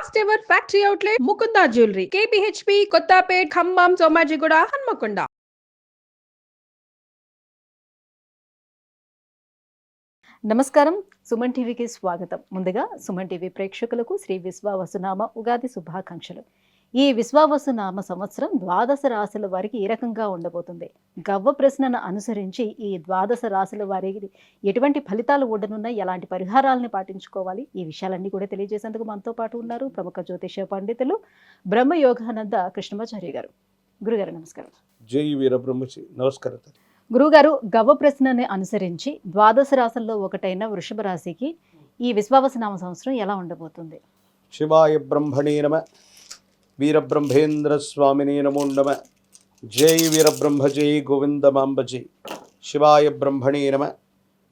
First ever factory outlet Mukunda jewellery KPHB Kothapet Khammam Somajiguda Hanamkonda నమస్కారం. సుమన్ టీవీకి స్వాగతం. ముందుగా సుమన్ టీవీ ప్రేక్షకులకు శ్రీ విశ్వ వసునామ ఉగాది శుభాకాంక్షలు. ఈ విశ్వావసునామ సంవత్సరం ద్వాదశ రాశుల వారికి ఏ రకంగా ఉండబోతుంది. గవ్వ ప్రశ్నను అనుసరించి ఈ ద్వాదశ రాశుల వారికి ఎటువంటి ఫలితాలు ఉండనున్నాయి? ఎలాంటి పరిహారాలను పాటించుకోవాలి? ఈ విషయాలన్నీ కూడా తెలియజేసేందుకు మనతో పాటు ఉన్నారు ప్రముఖ జ్యోతిష పండితులు బ్రహ్మయోగానంద కృష్ణమాచార్య గారు. గురుగారు నమస్కారం. జై వీరబ్రహ్మచి నమస్కారం తల్లి. గురుగారు గవ్వ ప్రశ్నని అనుసరించి ద్వాదశ రాశుల్లో ఒకటైన వృషభ రాశికి ఈ విశ్వావసనామ సంవత్సరం ఎలా ఉండబోతుంది? శివాయ బ్రహ్మణే నమ. వీరబ్రహ్మేంద్ర స్వామినే నమో నమ. జై వీరబ్రహ్మ జై గోవిందమాంబ జై శివాయ బ్రహ్మణే నమ.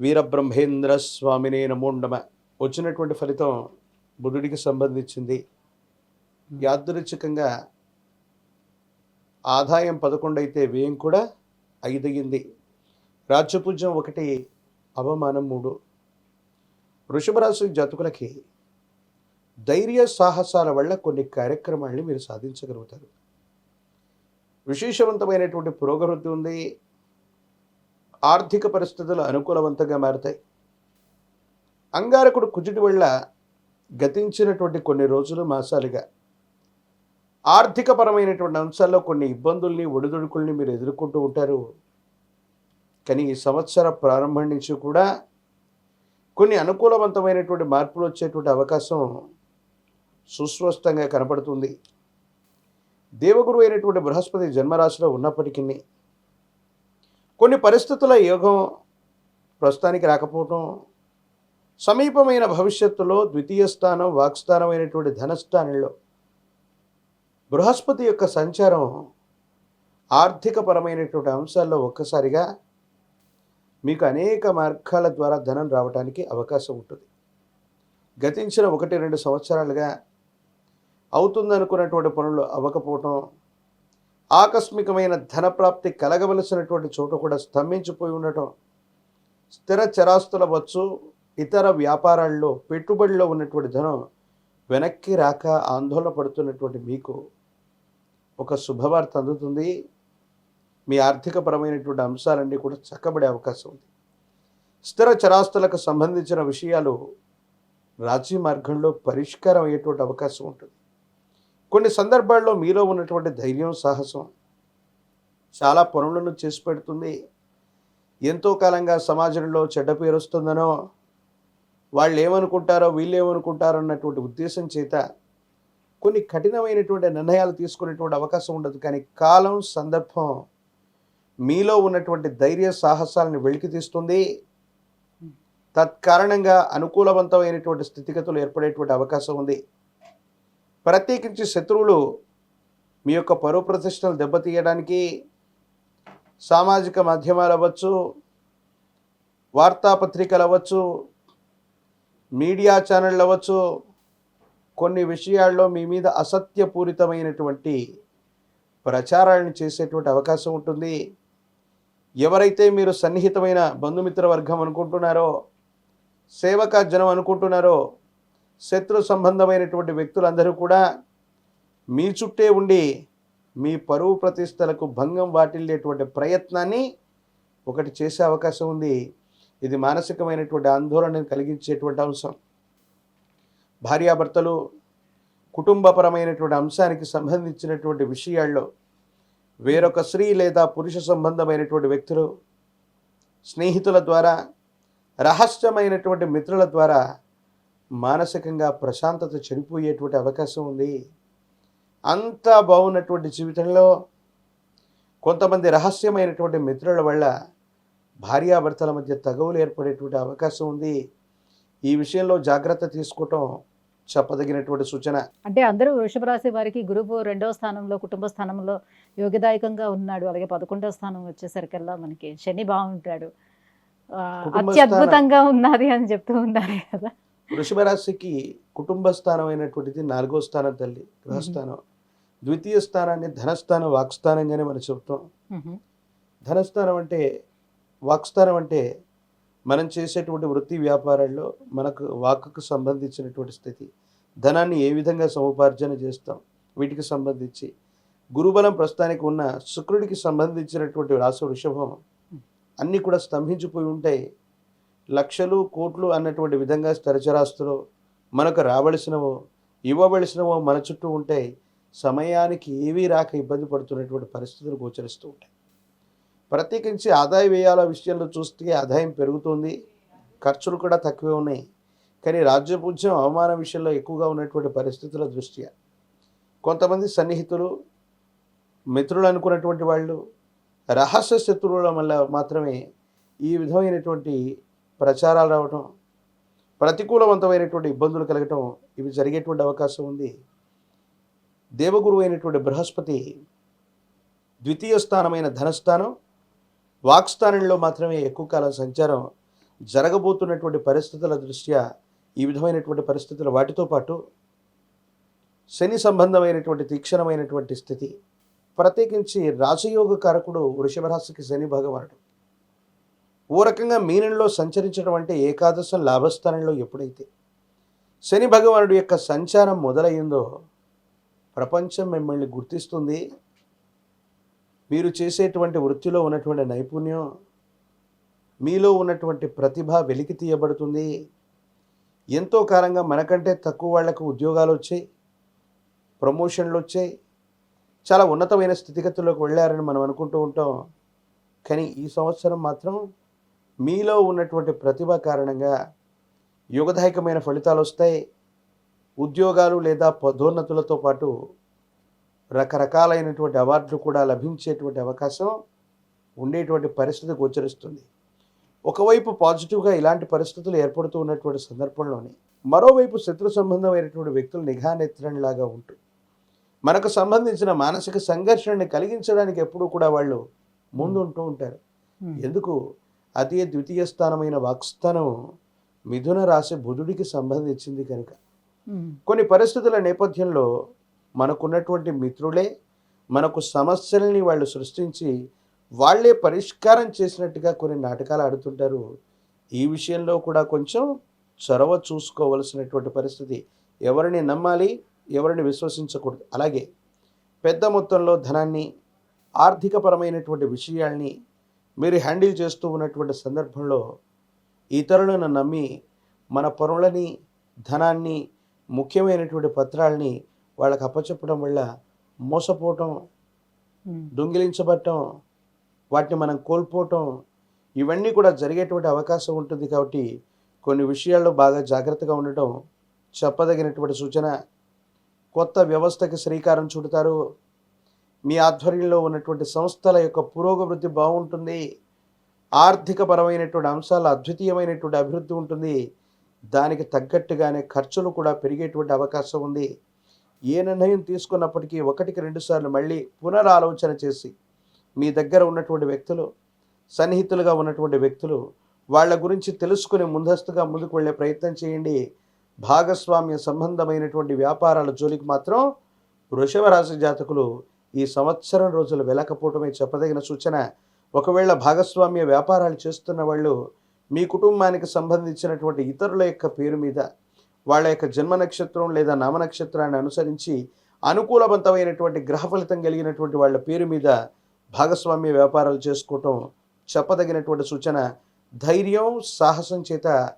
వీరబ్రహ్మేంద్ర స్వామినే నమో నమ. వచ్చినటువంటి ఫలితం బుధుడికి సంబంధించింది. యాదృచ్ఛికంగా ఆదాయం పదకొండు అయితే వ్యయం కూడా ఐదు అయ్యింది రాజ్యపూజ్యం ఒకటి అవమానం మూడు. వృషభ రాశి జాతకులకి ధైర్య సాహసాల వల్ల కొన్ని కార్యక్రమాల్ని మీరు సాధించగలుగుతారు. విశేషవంతమైనటువంటి పురోగతి ఉంది. ఆర్థిక పరిస్థితులు అనుకూలవంతంగా మారుతాయి. అంగారకుడు కుజుడి వల్ల గతించినటువంటి కొన్ని రోజులు మాసాలుగా ఆర్థికపరమైనటువంటి అంశాల్లో కొన్ని ఇబ్బందుల్ని ఒడిదుడుకుల్ని మీరు ఎదుర్కొంటూ ఉంటారు. కానీ ఈ సంవత్సర ప్రారంభం నుంచి కూడా కొన్ని అనుకూలవంతమైనటువంటి మార్పులు వచ్చేటువంటి అవకాశం సుస్పష్టంగా కనపడుతుంది. దేవగురు అయినటువంటి బృహస్పతి జన్మరాశిలో ఉన్నప్పటికీ కొన్ని పరిస్థితుల యోగం ప్రస్తుతానికి రాకపోవటం సమీపమైన భవిష్యత్తులో ద్వితీయ స్థానం వాక్స్థానం అయినటువంటి ధనస్థానంలో బృహస్పతి యొక్క సంచారం ఆర్థికపరమైనటువంటి అంశాల్లో ఒక్కసారిగా మీకు అనేక మార్గాల ద్వారా ధనం రావడానికి అవకాశం ఉంటుంది. గతించిన ఒకటి రెండు సంవత్సరాలుగా అవుతుందనుకున్నటువంటి పనులు అవ్వకపోవటం ఆకస్మికమైన ధనప్రాప్తి కలగవలసినటువంటి చోట కూడా స్తంభించిపోయి ఉండటం స్థిర చరాస్తుల వచ్చు ఇతర వ్యాపారాల్లో పెట్టుబడిలో ఉన్నటువంటి ధనం వెనక్కి రాక ఆందోళన పడుతున్నటువంటి మీకు ఒక శుభవార్త అందుతుంది. మీ ఆర్థికపరమైనటువంటి అంశాలన్నీ కూడా చక్కబడే అవకాశం ఉంది. స్థిర చరాస్తులకు సంబంధించిన విషయాలు రాజీ మార్గంలో పరిష్కారం అయ్యేటువంటి అవకాశం ఉంటుంది. కొన్ని సందర్భాల్లో మీలో ఉన్నటువంటి ధైర్యం సాహసం చాలా పనులను చేసి పెడుతుంది. ఎంతో కాలంగా సమాజంలో చెడ్డ పేరు వస్తుందనో వాళ్ళు ఏమనుకుంటారో వీళ్ళు ఏమనుకుంటారో అన్నటువంటి ఉద్దేశం చేత కొన్ని కఠినమైనటువంటి నిర్ణయాలు తీసుకునేటువంటి అవకాశం ఉండదు. కానీ కాలం సందర్భం మీలో ఉన్నటువంటి ధైర్య సాహసాలను వెలికి తీస్తుంది. తత్కారణంగా అనుకూలవంతమైనటువంటి స్థితిగతులు ఏర్పడేటువంటి అవకాశం ఉంది. ప్రత్యేకించి శత్రువులు మీ యొక్క పరువు ప్రతిష్టలు దెబ్బతీయడానికి సామాజిక మాధ్యమాలు అవ్వచ్చు వార్తాపత్రికలు అవ్వచ్చు మీడియా ఛానళ్ళు అవ్వచ్చు కొన్ని విషయాల్లో మీ మీద అసత్యపూరితమైనటువంటి ప్రచారాలను చేసేటువంటి అవకాశం ఉంటుంది. ఎవరైతే మీరు సన్నిహితమైన బంధుమిత్ర వర్గం అనుకుంటున్నారో సేవక జనం అనుకుంటున్నారో శత్రు సంబంధమైనటువంటి వ్యక్తులందరూ కూడా మీ చుట్టే ఉండి మీ పరువు ప్రతిష్టలకు భంగం వాటిల్లేటువంటి ప్రయత్నాన్ని ఒకటి చేసే అవకాశం ఉంది. ఇది మానసికమైనటువంటి ఆందోళనను కలిగించేటువంటి అంశం. భార్యాభర్తలు కుటుంబపరమైనటువంటి అంశానికి సంబంధించినటువంటి విషయాల్లో వేరొక స్త్రీ లేదా పురుష సంబంధమైనటువంటి వ్యక్తులు స్నేహితుల ద్వారా రహస్యమైనటువంటి మిత్రుల ద్వారా మానసికంగా ప్రశాంతత చెడిపోయేటువంటి అవకాశం ఉంది. అంతా బాగున్నటువంటి జీవితంలో కొంతమంది రహస్యమైనటువంటి మిత్రుల వల్ల భార్యాభర్తల మధ్య తగవులు ఏర్పడేటువంటి అవకాశం ఉంది. ఈ విషయంలో జాగ్రత్త తీసుకోవటం చెప్పదగినటువంటి సూచన. అంటే అందరూ వృషభ రాశి వారికి గురువు రెండవ స్థానంలో కుటుంబ స్థానంలో యోగదాయకంగా ఉన్నాడు. అలాగే పదకొండవ స్థానం వచ్చేసరికల్లా మనకి శని బాగుంటాడు. అత్యద్భుతంగా ఉన్నది అని చెప్తూ ఉన్నారు కదా. వృషభ రాశికి కుటుంబ స్థానం అయినటువంటిది నాలుగో స్థానం తల్లి గృహస్థానం. ద్వితీయ స్థానాన్ని ధనస్థానం వాక్స్థానంగానే మనం చెప్తాం. ధనస్థానం అంటే వాక్స్థానం అంటే మనం చేసేటువంటి వృత్తి వ్యాపారాల్లో మనకు వాక్కు సంబంధించినటువంటి స్థితి. ధనాన్ని ఏ విధంగా సముపార్జన చేస్తాం వీటికి సంబంధించి. గురుబలం ప్రస్తుతానికి ఉన్న శుక్రుడికి సంబంధించినటువంటి రాశి వృషభం అన్నీ కూడా స్తంభించిపోయి ఉంటాయి. లక్షలు కోట్లు అన్నటువంటి విధంగా స్థిరచరాస్తులు మనకు రావలసినవో ఇవ్వవలసినవో మన చుట్టూ ఉంటాయి సమయానికి ఏవీ రాక ఇబ్బంది పడుతున్నటువంటి పరిస్థితులు గోచరిస్తూ ఉంటాయి. ప్రత్యేకించి ఆదాయ వ్యయాల విషయంలో చూస్తే ఆదాయం పెరుగుతుంది ఖర్చులు కూడా తక్కువే ఉన్నాయి. కానీ రాజ్యపూజ్యం అవమాన విషయంలో ఎక్కువగా ఉన్నటువంటి పరిస్థితుల దృష్ట్యా కొంతమంది సన్నిహితులు మిత్రులు అనుకున్నటువంటి వాళ్ళు రహస్య శత్రువుల వల్ల మాత్రమే ఈ విధమైనటువంటి ప్రచారాలు రావటం ప్రతికూలవంతమైనటువంటి ఇబ్బందులు కలగటం ఇవి జరిగేటువంటి అవకాశం ఉంది. దేవగురు అయినటువంటి బృహస్పతి ద్వితీయ స్థానమైన ధనస్థానం వాక్స్థానంలో మాత్రమే ఎక్కువ కాలం సంచారం జరగబోతున్నటువంటి పరిస్థితుల దృష్ట్యా ఈ విధమైనటువంటి పరిస్థితులు వాటితో పాటు శని సంబంధమైనటువంటి తీక్షణమైనటువంటి స్థితి. ప్రత్యేకించి రాజయోగ కారకుడు వృషభరాశికి శని భగవానుడు. ఓ రకంగా మీనంలో సంచరించడం అంటే ఏకాదశం లాభస్థానంలో ఎప్పుడైతే శని భగవానుడి యొక్క సంచారం మొదలయ్యిందో ప్రపంచం మిమ్మల్ని గుర్తిస్తుంది. మీరు చేసేటువంటి వృత్తిలో ఉన్నటువంటి నైపుణ్యం మీలో ఉన్నటువంటి ప్రతిభ వెలికి తీయబడుతుంది. ఎంతో కాలంగా మనకంటే తక్కువ వాళ్ళకు ఉద్యోగాలు వచ్చాయి ప్రమోషన్లు వచ్చాయి. చాలా ఉన్నతమైన స్థితిగతుల్లోకి వెళ్ళారని మనం అనుకుంటూ ఉంటాం. కానీ ఈ సంవత్సరం మాత్రం మీలో ఉన్నటువంటి ప్రతిభ కారణంగా యుగదాయకమైన ఫలితాలు వస్తాయి. ఉద్యోగాలు లేదా పదోన్నతులతో పాటు రకరకాలైనటువంటి అవార్డులు కూడా లభించేటువంటి అవకాశం ఉండేటువంటి పరిస్థితి గోచరిస్తుంది ఒకవైపు పాజిటివ్గా ఇలాంటి పరిస్థితులు ఏర్పడుతూ ఉన్నటువంటి సందర్భంలోనే మరోవైపు శత్రు సంబంధమైనటువంటి వ్యక్తులు నిఘా నెత్తడంలాగా ఉంటూ మనకు సంబంధించిన మానసిక సంఘర్షణని కలిగించడానికి ఎప్పుడూ కూడా వాళ్ళు ముందుంటూ ఉంటారు. ఎందుకు? అదే ద్వితీయ స్థానమైన వాక్స్థానం మిథున రాశి బుధుడికి సంబంధించింది కనుక. కొన్ని పరిస్థితుల నేపథ్యంలో మనకున్నటువంటి మిత్రులే మనకు సమస్యల్ని వాళ్ళు సృష్టించి వాళ్ళే పరిష్కారం చేసినట్టుగా కొన్ని నాటకాలు ఆడుతుంటారు. ఈ విషయంలో కూడా కొంచెం చొరవ చూసుకోవలసినటువంటి పరిస్థితి. ఎవరిని నమ్మాలి ఎవరిని విశ్వసించకూడదు. అలాగే పెద్ద మొత్తంలో ధనాన్ని ఆర్థికపరమైనటువంటి విషయాల్ని మీరు హ్యాండిల్ చేస్తూ ఉన్నటువంటి సందర్భంలో ఇతరులను నమ్మి మన పనులని ధనాన్ని ముఖ్యమైనటువంటి పత్రాల్ని వాళ్ళకి అప్పచెప్పడం వల్ల మోసపోవటం దొంగిలించబడటం వాటిని మనం కోల్పోవటం ఇవన్నీ కూడా జరిగేటువంటి అవకాశం ఉంటుంది కాబట్టి కొన్ని విషయాల్లో బాగా జాగ్రత్తగా ఉండటం చెప్పదగినటువంటి సూచన. కొత్త వ్యవస్థకి శ్రీకారం చుడతారు. మీ ఆధ్వర్యంలో ఉన్నటువంటి సంస్థల యొక్క పురోగవృద్ధి బాగుంటుంది. ఆర్థికపరమైనటువంటి అంశాలు అద్వితీయమైనటువంటి అభివృద్ధి ఉంటుంది. దానికి తగ్గట్టుగానే ఖర్చులు కూడా పెరిగేటువంటి అవకాశం ఉంది. ఏ నిర్ణయం తీసుకున్నప్పటికీ ఒకటికి రెండుసార్లు మళ్ళీ పునరాలోచన చేసి మీ దగ్గర ఉన్నటువంటి వ్యక్తులు సన్నిహితులుగా ఉన్నటువంటి వ్యక్తులు వాళ్ళ గురించి తెలుసుకుని ముందస్తుగా ముందుకు వెళ్ళే ప్రయత్నం చేయండి. భాగస్వామ్య సంబంధమైనటువంటి వ్యాపారాల జోలికి మాత్రం వృషభ రాశి జాతకులు ఈ సంవత్సరం రోజులు వెళ్ళకపోవటమే చెప్పదగిన సూచన. ఒకవేళ భాగస్వామ్య వ్యాపారాలు చేస్తున్న వాళ్ళు మీ కుటుంబానికి సంబంధించినటువంటి ఇతరుల యొక్క పేరు మీద వాళ్ళ యొక్క జన్మ నక్షత్రం లేదా నామ నక్షత్రాన్ని అనుసరించి అనుకూలవంతమైనటువంటి గ్రహ ఫలితం కలిగినటువంటి వాళ్ళ పేరు మీద భాగస్వామ్య వ్యాపారాలు చేసుకోవటం చెప్పదగినటువంటి సూచన. ధైర్యం సాహసం చేత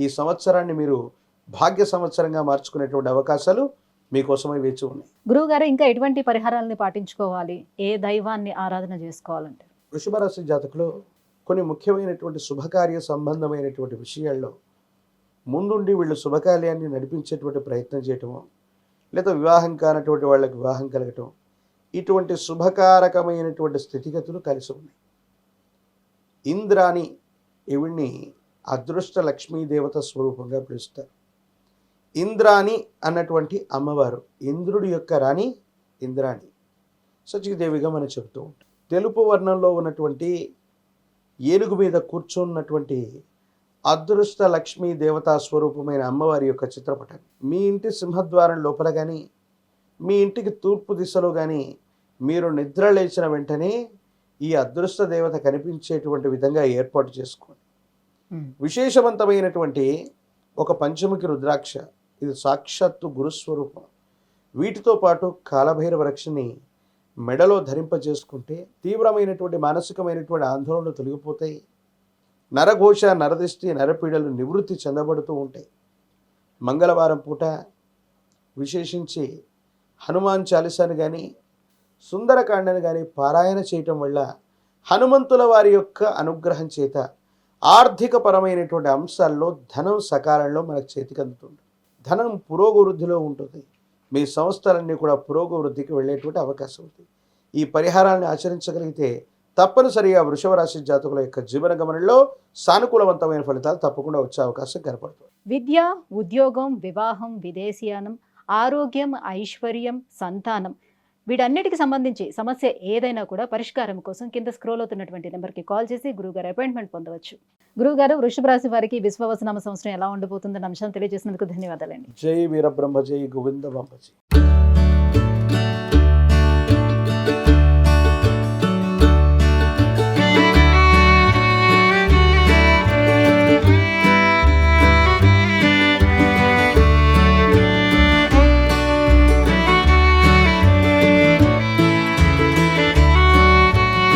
ఈ సంవత్సరాన్ని మీరు భాగ్య సంవత్సరంగా మార్చుకునేటువంటి అవకాశాలు మీకోసమై వేచి ఉన్నాయి. గురువు గారు ఇంకా ఎటువంటి పరిహారాలని పాటించుకోవాలి? ఏ దైవాన్ని ఆరాధన చేసుకోవాలంటే? వృషభ రాశి జాతకులు కొన్ని ముఖ్యమైనటువంటి శుభకార్య సంబంధమైనటువంటి విషయాల్లో ముందుండి వీళ్ళు శుభకార్యాన్ని నడిపించేటువంటి ప్రయత్నం చేయటము లేదా వివాహం కానటువంటి వాళ్ళకి వివాహం కలగటం ఇటువంటి శుభకారకమైనటువంటి స్థితిగతులు కలిసి ఉన్నాయి. ఇంద్రాని ఈవిడ్ని అదృష్ట లక్ష్మీ దేవత స్వరూపంగా పిలుస్తారు. ఇంద్రాని అన్నటువంటి అమ్మవారు. ఇంద్రుడి యొక్క రాణి ఇంద్రాణి. సచిదేవిగా మనం చెబుతూ ఉంటాం. తెలుపు వర్ణంలో ఉన్నటువంటి ఏనుగు మీద కూర్చున్నటువంటి అదృష్ట లక్ష్మీ దేవతా స్వరూపమైన అమ్మవారి యొక్క చిత్రపటం. మీ ఇంటి సింహద్వారం లోపల కానీ మీ ఇంటికి తూర్పు దిశలో కానీ మీరు నిద్ర లేచిన వెంటనే ఈ అదృష్ట దేవత కనిపించేటువంటి విధంగా ఏర్పాటు చేసుకోండి. విశేషవంతమైనటువంటి ఒక పంచముఖి రుద్రాక్ష ఇది సాక్షాత్తు గురుస్వరూపం. వీటితో పాటు కాలభైరవ రక్షని మెడలో ధరింపజేసుకుంటే తీవ్రమైనటువంటి మానసికమైనటువంటి ఆందోళనలు తొలగిపోతాయి. నరఘోష నరదృష్టి నరపీడలు నివృత్తి చెందబడుతూ ఉంటాయి. మంగళవారం పూట విశేషించి హనుమాన్ చాలీసాను కానీ సుందరకాండను కానీ పారాయణ చేయటం వల్ల హనుమంతుల వారి యొక్క అనుగ్రహం చేత ఆర్థికపరమైనటువంటి అంశాల్లో ధనం సకాలంలో మనకు చేతికి అందుతుంది ధనం పురోగవృద్ధిలో ఉంటుంది. మీ సంస్థలన్నీ కూడా పురోగవృద్ధికి వెళ్ళేటువంటి అవకాశం ఉంది. ఈ పరిహారాన్ని ఆచరించగలిగితే తప్పనిసరిగా వృషభ రాశి జాతకుల యొక్క జీవన గమనంలో సానుకూలవంతమైన ఫలితాలు తప్పకుండా వచ్చే అవకాశం కనపడుతుంది. విద్య ఉద్యోగం వివాహం విదేశీయానం ఆరోగ్యం ఐశ్వర్యం సంతానం వీటన్నిటికి సంబంధించి సమస్య ఏదైనా కూడా పరిష్కారం కోసం కింద స్క్రోల్ అవుతున్నటువంటి నెంబర్కి కాల్ చేసి గురుగారు అపాయింట్మెంట్ పొందవచ్చు. గురుగారు వృషభ రాశి వారికి విశ్వవసనామ సంవత్సరం ఎలా ఉండబోతుందన్న అంశాన్ని తెలియజేసినందుకు ధన్యవాదాలండి. జై వీరబ్రహ్మ జై గోవింద బంపజీ